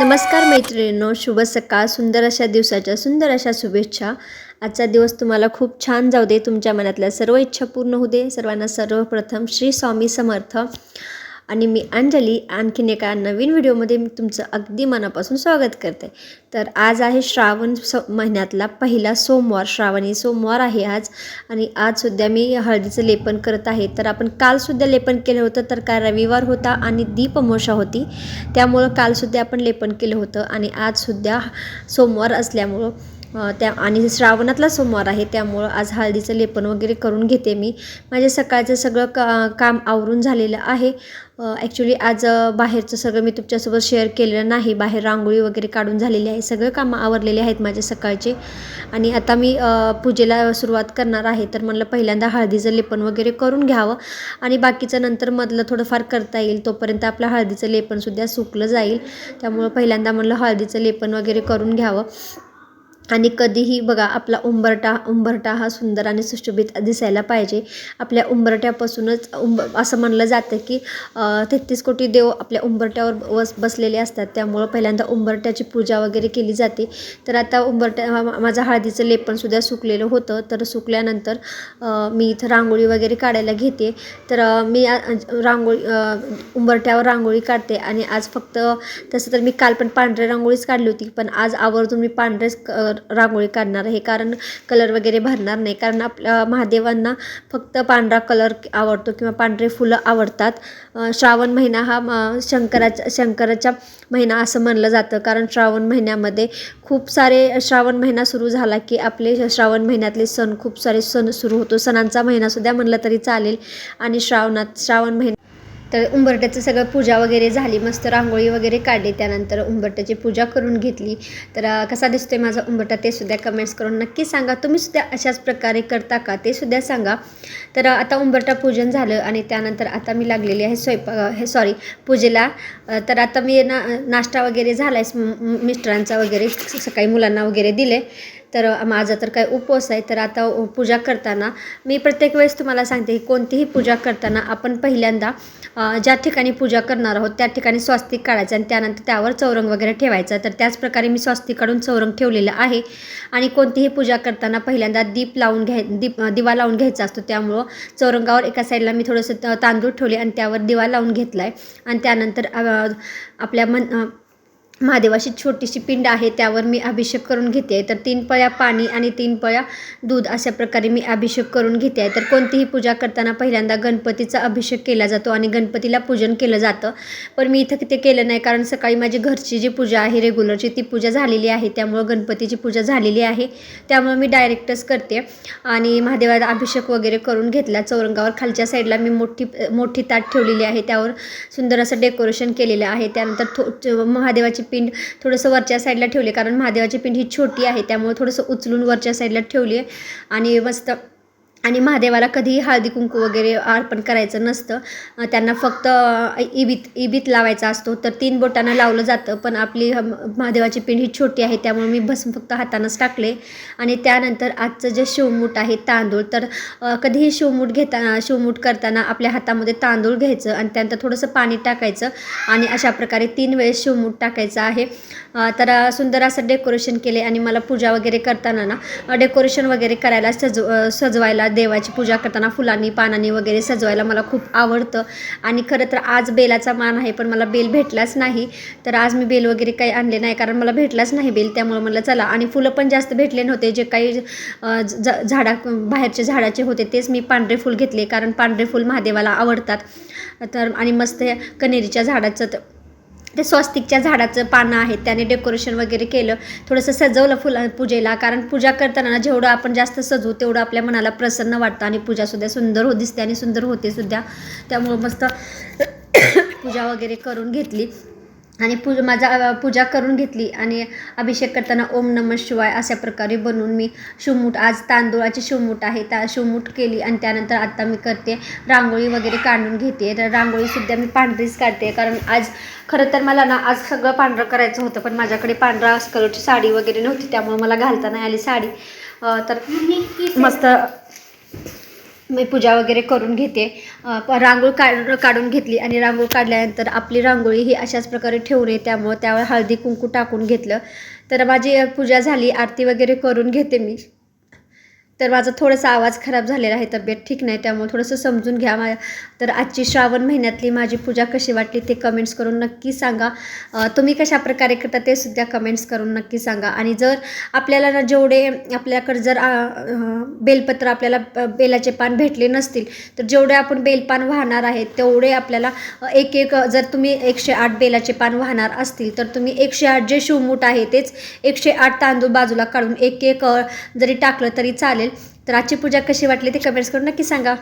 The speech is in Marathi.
नमस्कार मैत्रिणींनो शुभ सकाळ सुंदर अशा दिवसाच्या सुंदर अशा शुभेच्छा. आजचा दिवस तुम्हाला खूप छान जाऊ दे. तुमच्या मनातल्या सर्व इच्छा पूर्ण होऊ दे. सर्वांना सर्वप्रथम श्री स्वामी समर्थ. आणि मी अंजली आणखीन एका नवीन व्हिडिओमध्ये मी तुमचं अगदी मनापासून स्वागत करते. तर आज आहे श्रावण स महिन्यातला पहिला सोमवार. श्रावणी सोमवार आहे आज आणि आज सुद्धा मी हळदीचं लेपन करत आहे. तर आपण कालसुद्धा लेपन केलं होतं तर काल रविवार होता आणि दीपमोषा होती. त्यामुळं कालसुद्धा आपण लेपन केलं होतं आणि आजसुद्धा सोमवार असल्यामुळं त्या आणि श्रावणातला सोमवार आहे त्यामुळं आज हळदीचं लेपन वगैरे करून घेते मी. माझे सकाळचं सगळं का काम आवरून झालेलं आहे. ॲक्च्युली आज बाहेरचं सगळं मी तुमच्यासोबत शेअर केलेलं नाही. बाहेर रांगोळी वगैरे काढून झालेली आहे. सगळं कामं आवरलेले आहेत माझे सकाळचे. आणि आता मी पूजेला सुरुवात करणार आहे. तर म्हणलं पहिल्यांदा हळदीचं लेपन वगैरे करून घ्यावं. आणि बाकीचं नंतर मधलं थोडंफार करता येईल. तोपर्यंत आपलं हळदीचं लेपनसुद्धा सुकलं जाईल. त्यामुळं पहिल्यांदा म्हणलं हळदीचं लेपन वगैरे करून घ्यावं. आणि कधीही बघा आपला उंबरटा उंबरटा हा सुंदर आणि सुशोभित दिसायला पाहिजे. आपल्या उंबरट्यापासूनच उंब असं म्हणलं जातं की तेहतीस कोटी देव आपल्या उंबरट्यावर बस बसलेले असतात. त्यामुळं पहिल्यांदा उंबरट्याची पूजा वगैरे केली जाते. तर आता उंबरट्या माझं हळदीचं लेपनसुद्धा सुकलेलं होतं. तर सुकल्यानंतर मी इथं रांगोळी वगैरे काढायला घेते. तर मी रांगोळी उंबरट्यावर रांगोळी काढते. आणि आज फक्त तसं तर मी काल पण पांढऱ्या रांगोळीच काढली होती. पण आज आवर्जून मी पांढरेच क- रांगोळी काढणार आहे. कारण कलर वगैरे भरणार नाही. कारण आपल्या महादेवांना फक्त पांढरा कलर आवडतो किंवा पांढरे फुलं आवडतात. श्रावण महिना हा शंकराच्या शंकराच्या महिना असं म्हणलं जातं. कारण श्रावण महिन्यामध्ये खूप सारे श्रावण महिना सुरू झाला की आपले श्रावण महिन्यातले सण खूप सारे सण सुरू होतो. सणांचा महिनासुद्धा म्हणलं तरी चालेल. आणि श्रावणात श्रावण महिना तर उंबरट्याचं सगळं पूजा वगैरे झाली मस्त रांगोळी वगैरे काढली त्यानंतर उंबरट्याची पूजा करून घेतली. तर कसा दिसतोय माझा उंबरटा ते सुद्धा कमेंट्स करून नक्की सांगा. तुम्ही सुद्धा अशाच प्रकारे करता का? ते सुद्धा सांगा. तर आता उंबरटा पूजन झालं आणि त्यानंतर आता मी लागलेली आहे स्वयंपाक हे सॉरी पूजेला. तर आता मी ना नाश्ता वगैरे झाला आहे मिस्टरांचा वगैरे सकाळी मुलांना वगैरे दिले. तर माझा तर काय उपवास आहे. तर आता पूजा करताना मी प्रत्येक वेळेस तुम्हाला सांगते की कोणतीही पूजा करताना आपण पहिल्यांदा ज्या ठिकाणी पूजा करणार आहोत त्या ठिकाणी स्वास्तिक काढायचं आणि त्यानंतर त्यावर चौरंग वगैरे ठेवायचा. तर त्याचप्रकारे मी स्वास्तिक काढून चौरंग ठेवलेलं आहे. आणि कोणतीही पूजा करताना पहिल्यांदा दीप लावून घ्याय दीप दिवा लावून घ्यायचा असतो. त्यामुळं चौरंगावर एका साईडला मी थोडंसं तांदूळ ठेवले आणि त्यावर दिवा लावून घेतला आहे आणि त्यानंतर आपल्या मन महादेवाची छोटीशी पिंड आहे त्यावर मी अभिषेक करून घेते आहे. तर तीन पळ्या पाणी आणि तीन पळ्या दूध अशा प्रकारे मी अभिषेक करून घेते आहे. तर कोणतीही पूजा करताना पहिल्यांदा गणपतीचा अभिषेक केला जातो आणि गणपतीला पूजन केलं जातं. पण मी इथं ते केलं नाही कारण सकाळी माझी घरची जी पूजा आहे रेग्युलरची ती पूजा झालेली आहे. त्यामुळं गणपतीची पूजा झालेली आहे. त्यामुळं मी डायरेक्टच करते आणि महादेवाला अभिषेक वगैरे करून घेतला. चौरंगावर खालच्या साईडला मी मोठी मोठी ताट ठेवलेली आहे. त्यावर सुंदर असं डेकोरेशन केलेलं आहे. त्यानंतर थो महादेवाची पिंड थोडंसं वरच्या साईडला ठेवले कारण महादेवाची पिंड ही छोटी आहे त्यामुळे थोडंसं उचलून वरच्या साईडला ठेवली आहे. आणि मस्त आणि महादेवाला कधीही हळदी कुंकू वगैरे अर्पण करायचं नसतं. त्यांना फक्त इबीत इबीत लावायचा असतो. तर तीन बोटांना लावलं जातं पण आपली महादेवाची पिंड ही छोटी आहे त्यामुळे मी भस्म फक्त हातानंच टाकले. आणि त्यानंतर आजचं जे शिवमूठ आहे तांदूळ तर कधीही शिवमूठ घेताना शिवमूठ करताना आपल्या हातामध्ये तांदूळ घ्यायचं आणि त्यानंतर थोडंसं पाणी टाकायचं. आणि अशा प्रकारे तीन वेळेस शिवमूठ टाकायचं आहे. तर सुंदर असं डेकोरेशन केले आणि मला पूजा वगैरे करताना ना डेकोरेशन वगैरे करायला सजव सजवायला देवाची पूजा करताना फुलांनी पानांनी वगैरे सजवायला मला खूप आवडतं. आणि खरं तर आज बेलाचा मान आहे पण मला बेल भेटलाच नाही. तर आज मी बेल वगैरे काही आणले नाही कारण मला भेटलाच नाही बेल त्यामुळे मला चला. आणि फुलं पण जास्त भेटले नव्हते जे काही ज- झाडा बाहेरचे झाडाचे होते तेच मी पांढरे फुल घेतले कारण पांढरे फुल महादेवाला आवडतात. तर आणि मस्त हे कनेरीच्या झाडाचं ते स्वस्तिकच्या झाडाचं पानं आहेत त्याने डेकोरेशन वगैरे केलं. थोडंसं सजवलं फुला पूजेला कारण पूजा करताना जेवढं आपण जास्त सजवू तेवढं आपल्या मनाला प्रसन्न वाटतं आणि पूजासुद्धा सुंदर हो दिसते आणि सुंदर होते सुद्धा. त्यामुळं मस्त पूजा वगैरे करून घेतली. आणि पूज माझा पूजा करून घेतली आणि अभिषेक करताना ओम नम शिवाय अशा प्रकारे बनवून मी शिवमूठ आज तांदूळाची शिवमूठ आहे त्या शिवमूठ केली आणि त्यानंतर आता मी करते रांगोळी वगैरे काढून घेते. तर रांगोळीसुद्धा मी पांढरीच काढते कारण आज खरं तर मला ना आज सगळं पांढरं करायचं होतं पण माझ्याकडे पांढरा कलरची साडी वगैरे नव्हती त्यामुळे मला घालता नाही आली साडी. तर मस्त मी पूजा वगैरे करून घेते. रांगोळ काढ काढून घेतली आणि रांगोळ काढल्यानंतर आपली रांगोळी ही अशाच प्रकारे ठेवून आहे त्यामुळं त्यावर हळदी कुंकू टाकून घेतलं. तर माझी पूजा झाली. आरती वगैरे करून घेते मी. तर माझा थोडासा आवाज खराब झालेला आहे तब्येत ठीक नाही त्यामुळे थोडंसं समजून घ्या मा. तर आजची श्रावण महिन्यातली माझी पूजा कशी वाटली ते कमेंट्स करून नक्की सांगा. तुम्ही कशा प्रकारे करता ते सुद्धा कमेंट्स करून नक्की सांगा. आणि जर आपल्याला ना जेवढे आपल्याकडे जर बेलपत्र आपल्याला बेलाचे पान भेटले नसतील तर जेवढे आपण बेलपान वाहणार आहेत तेवढे आपल्याला एक एक जर तुम्ही एकशे आठ बेलाचे पान वाहणार असतील तर तुम्ही एकशे आठ जे शिवमूठ आहे तेच एकशे आठ तांदूळ बाजूला काढून एक एक जरी टाकलं तरी चालेल. तर आजची पूजा कशी वाटली ते कमेंट्स करून नक्की सांगा.